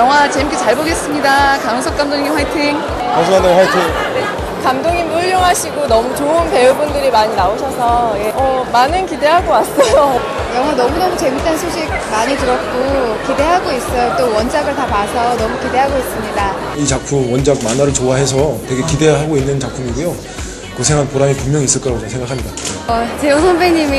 영화 재밌게 잘 보겠습니다. 강원석 감독님 화이팅! 강수 감독 화이팅! 감독님도 훌륭하시고 너무 좋은 배우분들이 많이 나오셔서 예, 어, 많은 기대하고 왔어요. 영화 너무너무 재밌다는 소식 많이 들었고 기대하고 있어요. 또 원작을 다 봐서 너무 기대하고 있습니다. 이 작품 원작 만화를 좋아해서 되게 기대하고 있는 작품이고요. 고생한 보람이 분명히 있을 거라고 저는 생각합니다. 어, 재호 선배님이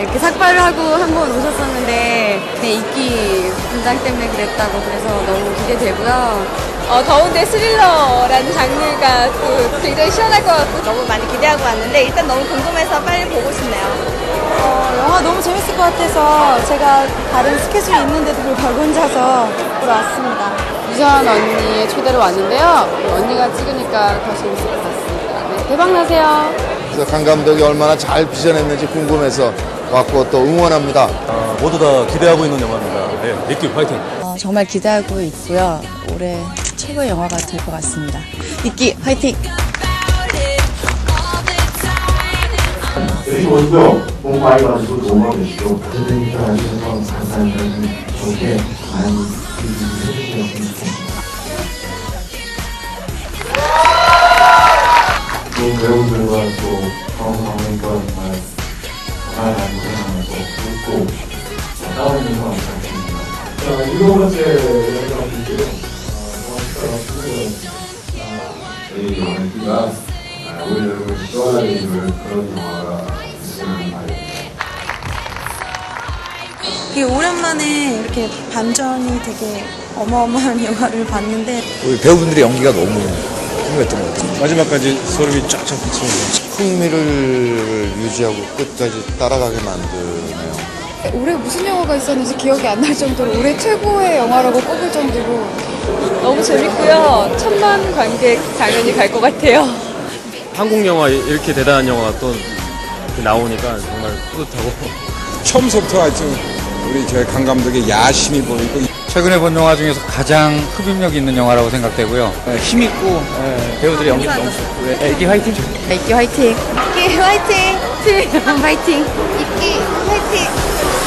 이렇게 삭발을 하고 한 번 오셨었는데 네, 이끼 분장 때문에 그랬다고 그래서 너무 기대되고요. 어, 더운데 스릴러라는 장르가 또 굉장히 시원할 것 같고 너무 많이 기대하고 왔는데 일단 너무 궁금해서 빨리 보고 싶네요. 어, 영화 너무 재밌을 것 같아서 제가 다른 스케줄이 있는데도 불구하고 혼자서 보러 왔습니다. 유전 언니의 초대로 왔는데요. 언니가 찍으니까 더 재밌을 것 같습니다. 네, 대박 나세요. 그래서 강 감독이 얼마나 잘 빚어냈는지 궁금해서 왔고 또 응원합니다. 어, 모두 다 기대하고 있는 영화입니다. 네, 미끼 화이팅! 어, 정말 기대하고 있고요. 올해 최고의 영화가 될 것 같습니다. 이끼 화이팅! 여기 오시고요. 너무 많이 가지고 너무 계시고 선생님들 와주셔서 감사합니다. 좋게 많이 해주시면 좋겠습니다. 자, 일곱 번째 영상인데요. 저희 연기가 우리 여러분 시원하게 입을 그런 영화가. 되게 오랜만에 이렇게 반전이 되게 어마어마한 영화를 봤는데 우리 배우분들의 연기가 너무 훌륭했던 것 같아요. 마지막까지 소름이 쫙쫙 끼치면서 흥미를 유지하고 끝까지 따라가게 만드네요. 올해 무슨 영화가 있었는지 기억이 안 날 정도로 올해 최고의 영화라고 꼽을 정도로 너무 재밌고요. 천만 관객 당연히 갈 것 같아요. 한국 영화 이렇게 대단한 영화가 또 나오니까 정말 뿌듯하고 처음부터 하여튼 우리 저희 강 감독의 야심이 보이고 최근에 본 영화 중에서 가장 흡입력 있는 영화라고 생각되고요. 힘 있고 배우들의 연기도 너무 좋고 애기 화이팅! 이끼 화이팅! 이끼 화이팅! 화이팅! 이끼 화이팅!